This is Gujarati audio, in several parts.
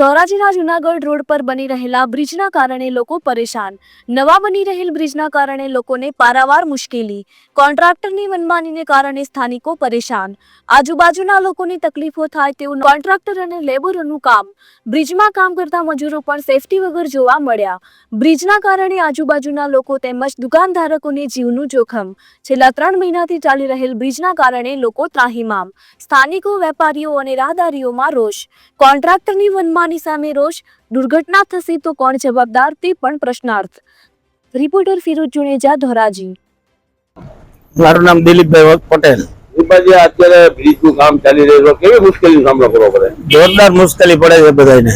ધોરાજીના જુનાગઢ રોડ પર બની રહેલા બ્રિજના કારણે લોકો પરેશાન. નવા બની રહેલ બ્રિજના કારણે લોકોને પારાવાર મુશ્કેલી. કોન્ટ્રાક્ટરની મનમાનીને કારણે સ્થાનિકો પરેશાન. આજુબાજુના લોકોની તકલીફો થાય તેવું કોન્ટ્રાક્ટર અને લેબરોનું કામ. બ્રિજમાં કામ કરતા મજૂરો પણ સેફટી વગર જોવા મળ્યા. બ્રિજના કારણે આજુબાજુના લોકો તેમજ દુકાનધારકોને જીવનું જોખમ. છેલ્લા ત્રણ મહિનાથી ચાલી રહેલ બ્રિજના કારણે લોકો ત્રાહિમામ. સ્થાનિકો, વેપારીઓ અને રાહદારીઓમાં રોષ. કોન્ટ્રાક્ટરની મનમાની સામે રોષ. દુર્ઘટના થશે તો કોણ જવાબદાર તે પણ પ્રશ્નાર્થ. રિપોર્ટર ફિરોજ જુનેજા ધોરાજી. મારું નામ દિલીપભાઈ પટેલ. દીપાજી અત્યારે બ્રિજનું કામ ચાલી રહ્યું છે. કેવી મુશ્કેલીનો સામનો કરવો પડે? જોરદાર મુશ્કેલી પડે છે બધાને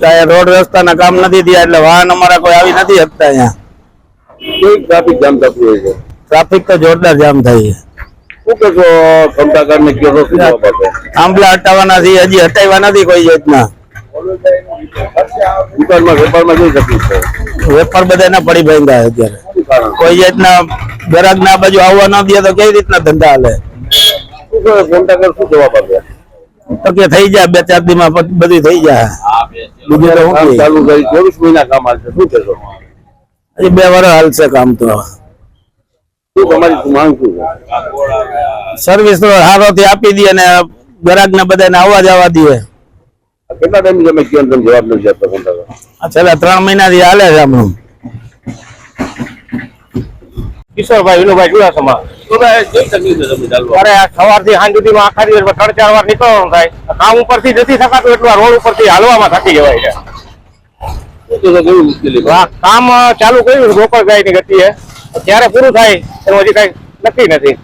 ત્યાં રોડ રસ્તાના કામ નથી થયા એટલે વાહન અમારા કોઈ આવી નથી શકતા અહીંયા. કેવી ટ્રાફિક જામ થતું હોય છે? ટ્રાફિક તો જોરદાર જામ થાય છે. શું કહેશો કામકાજ ને કહેશો શું જવાબ હટાવવાના છે હજી હટાવ્યા નથી કોઈ જાતના વેપારમાં કેવી તકલીફ છે? વેપાર બધાના પડી ભાંગ્યા અત્યારે. કોઈ જાતના ગ્રાહક ના બાજુ આવવા ન દે તો કઈ રીતના ધંધા હાલે? શું શું જવાબ આપે? તો કે થઈ જાય બે ચાર દીમાં બધી બધું થઈ જાય. બીજું તો કામ ચાલુ કરી ચોવીસ મહિના કામ હાલશે. શું કહેશો? હજી બે વર્ષ હાલશે કામ તો. શું તમારી માંગ શું છે? સર્વિસ તો સારોથી આપી દે અને ગ્રાહક ને બધાને આવવા જવા દે. કેટલા ટાઈમ તમે કહો તમે જવાબ નથી આપતા કોન્ટ્રાક્ટર છેલ્લા ત્રણ મહિનાથી હાલે છે આપણું કિશોરભાઈ વિનુભાઈ ચુડાસમા અરે સવારથી સાંજ સુધીમાં આખા દિવસ ત્રણ ચાર વાર નીકળવાનું થાય. કામ ઉપરથી નથી થકાતું એટલું રોડ ઉપરથી હાલવામાં થાકી જવાય છે. કામ ચાલુ કર્યું રોકડ ગાયની ગતિએ. ક્યારે પૂરું થાય એનું હજી કઈ નક્કી નથી.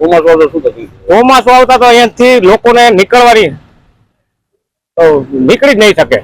ચોમાસું આવતો શું તકલીફ ચોમાસું આવતા તો અહીંયાથી લોકોને નીકળવાની તો નીકળી જ નહીં શકે.